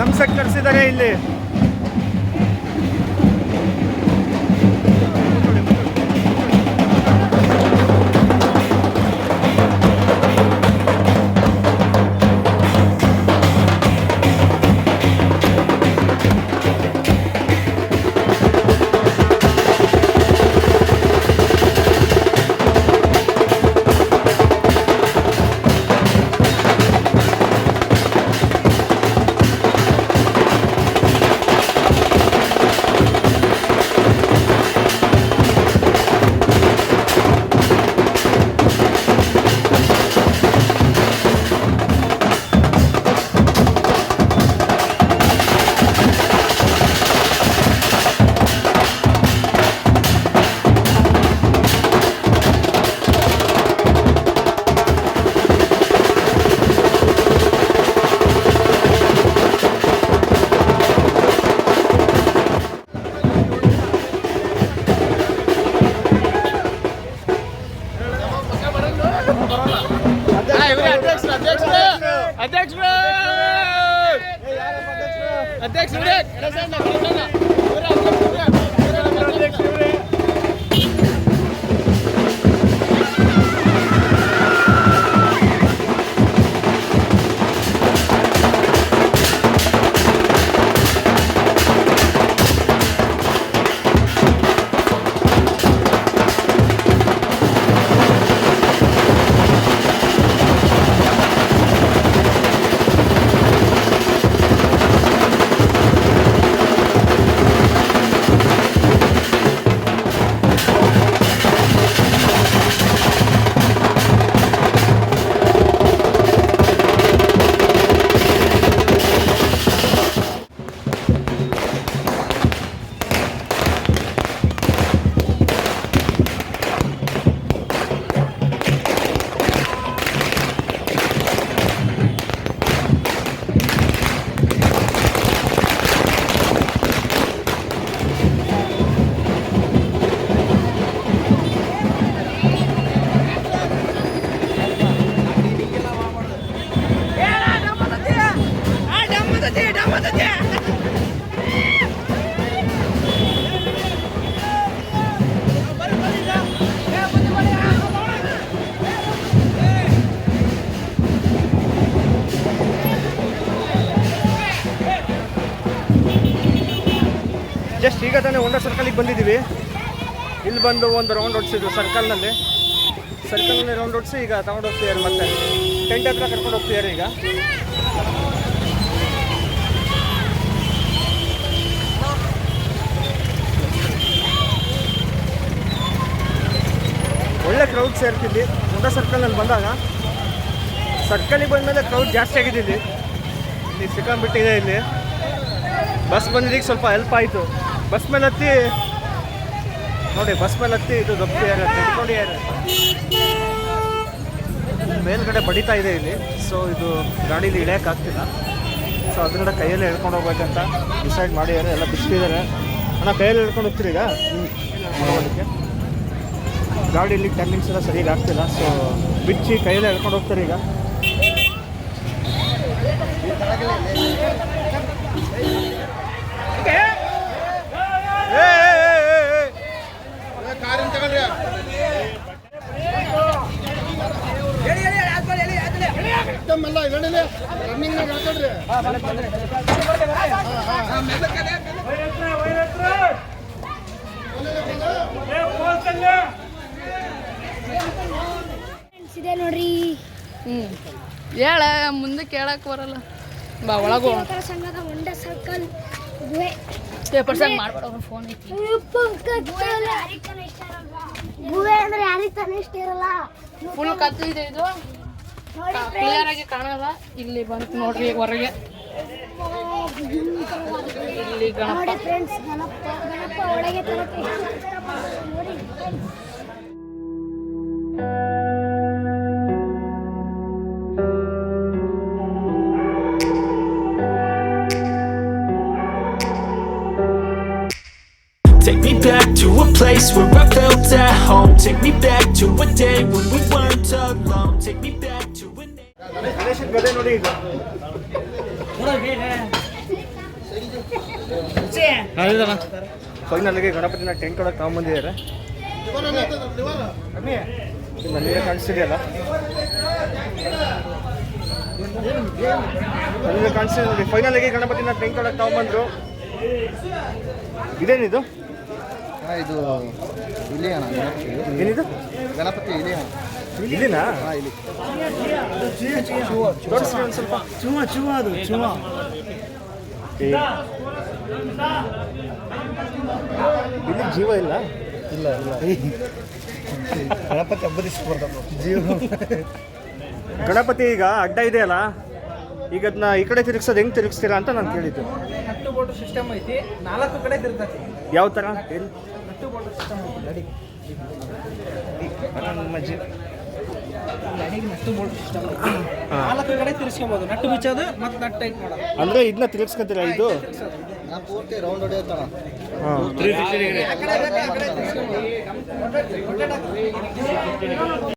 Drum set ಕಟ್ಸಿದ್ದಾರೆ just ಈಗ ತಾನೇ ಹೊಂಡ ಸರ್ಕಲಿಗೆ ಬಂದಿದ್ದೀವಿ. ಇಲ್ಲಿ ಬಂದು ಒಂದು ರೌಂಡ್ ಹೊಡ್ಸಿದ್ವಿ ಸರ್ಕಲ್ನಲ್ಲಿ ಸರ್ಕಲ್ನಲ್ಲಿ ರೌಂಡ್ ಹೊಡ್ಸಿ ಈಗ ತಗೊಂಡು ಹೋಗ್ತಿದ್ದಾರೆ ಮತ್ತೆ. ಟೆಂಟ್ ಹತ್ರ ಕರ್ಕೊಂಡು ಹೋಗ್ತಿದ್ದಾರೆ ಈಗ. ಕ್ರೌಡ್ ಸೇರ್ತಿದ್ವಿ. ಮುಂದ ಸರ್ಕಲ್ನಲ್ಲಿ ಬಂದಾಗ ಸರ್ಕಲಿಗೆ ಬಂದಮೇಲೆ ಕ್ರೌಡ್ ಜಾಸ್ತಿ ಆಗಿದೆ ಇಲ್ಲಿ ಸಿಕ್ಕಾಂಬಿಟ್ಟಿದೆ ಇಲ್ಲಿ. ಬಸ್ ಬಂದಿದ್ದಕ್ಕೆ ಸ್ವಲ್ಪ ಹೆಲ್ಪ್ ಆಯಿತು. ಬಸ್ ಮೇಲೆ ಹತ್ತಿ. ನೋಡಿ, ಬಸ್ ಮೇಲೆ ಹತ್ತಿ ಇದು ದೊಬ್ಬಿದ್ದಾರೆ ಯಾರು ಮೇಲ್ಗಡೆ ಬಡಿತಾ ಇದೆ ಇಲ್ಲಿ. ಸೊ ಇದು ಗಾಡೀಲಿ ಇಳಿಯೋಕ್ಕಾಗ್ತಿಲ್ಲ ಸೊ ಅದರಿಂದ ಕೈಯಲ್ಲಿ ಹೇಳ್ಕೊಂಡು ಹೋಗ್ಬೇಕಂತ ಡಿಸೈಡ್ ಮಾಡಿದ್ದಾರೆ. ಎಲ್ಲ ಬಿಸ್ತಿದ್ದಾರೆ ಅಣ್ಣ, ಕೈಯಲ್ಲಿ ಹೇಳ್ಕೊಂಡು ಹೋಗ್ತೀರಿ ಈಗ? ಹೋಗೋದಕ್ಕೆ ಇಲ್ಲಿ ಟರ್ನಿಂಗ್ಸ್ ಎಲ್ಲ ಸರಿಯಾಗಿ ಆಗ್ತಿಲ್ಲ ಸೊ ಬಿಚ್ಚಿ ಕೈಯಲ್ಲಿ ಎಳ್ಕೊಂಡು ಹೋಗ್ತಾರೆ ಈಗ ಏ, ಇದೆ ನೋಡ್ರಿ. ಹ್ಞೂ ಹೇಳ ಮುಂದೆ ಕೇಳಕ್ಕೆ ಬರಲ್ಲ. ಬಾ ಒಳಗೆ ಸಂಘದ ಹೊಂಡ ಸರ್ಕಲ್ ಗುಹೆ. ಮಾಡ್ಬೇಡ ಫೋನ್ ಐತಿ. ಗುಹೆ ಅಂದ್ರೆ ಯಾರಿಗೆ ತಾನೇ ಇಷ್ಟ ಇರಲ್ಲ. ಫುಲ್ ಕತ್ತು ಇದೆ ಇದು. ಕ್ಲಿಯರ್ ಆಗಿ ಕಾಣಲ್ಲ ಇಲ್ಲಿ ಬಂತು ನೋಡ್ರಿ ಹೊರಗೆ. ಇಲ್ಲಿ ಗಣಪ. ನೋಡಿ ಫ್ರೆಂಡ್ಸ್ ಗಣಪ ಗಣಪ ಒಳಗೆ ತರಕ್ಕೆ ನೋಡಿ Take me back to a place where I felt at home. Take me back to a day when we weren't alone. Take me back to a ಫೈನಲ್ಗೆ ಗಣಪತಿನ ಟೆಂಟ್ ಒಳಗೆ ತಗೊಂಬಂದಿದ್ದಾರೆ ನನಗೆ ಕಾಣಿಸ್ತಿದೆಯಲ್ಲ ನನಗೆ ಕಾಣಿಸ್ತಿದೆ ನೋಡಿ ಫೈನಲ್ಗೆ ಗಣಪತಿನ ಟೆಂಟ್ ತಗೊಂಬಂದ್ರು ಇದೇನಿದು ಇದು ಇಲ್ಲಿ ಅಣ್ಣ ಗಣಪತಿ. ಏನಿದು? ಗಣಪತಿ ಇಲ್ಲಿ ಅಣ್ಣ ಇಲ್ಲಿನಾ ಹಾಂ ಇಲ್ಲಿ ಒಂದು ಸ್ವಲ್ಪ. ಚುಮ ಚುಮ ಅದು ಚುಮ ಏ. ಇಲ್ಲಿ ಜೀವ ಇಲ್ಲ? ಇಲ್ಲ ಇಲ್ಲ. ಗಣಪತಿ ಹಬ್ಬದಿಸ್ಬಾರ್ದು ಜೀವ. ಗಣಪತಿ ಈಗ ಅಡ್ಡ ಇದೆ ಅಲ್ಲ? ಈಗ ಅದನ್ನ ಈ ಕಡೆ ತಿರುಗಿಸೋದು ಹೆಂಗೆ ತಿರುಗಿಸ್ತೀರಾ ಅಂತ ನಾನು ಕೇಳಿದ್ದು. ಸಿಸ್ಟಮ್ ಐತಿ ನಾಲ್ಕು ಕಡೆ ತಿರುಗತಿ ಯಾವ ಥರ ಎಲ್ಲಿ ನಾಲ್ಕು ಕಡೆ ತಿರ್ಸ್ಕೊಬೋದು ನಟ್ಟು ಬಿಚ್ಚೋದು ಮತ್ತೆ ನಟ್ ಟೈಟ್ ಮಾಡೋದು ಅಂದ್ರೆ ಇದನ್ನ ತಿರುಗಿಸ್ಕೊಂತೀರಾ ಇದು. ಪೂರ್ತಿ ರೌಂಡ್ ಹೊಡೆಯುತ್ತಣ ಕಡೆ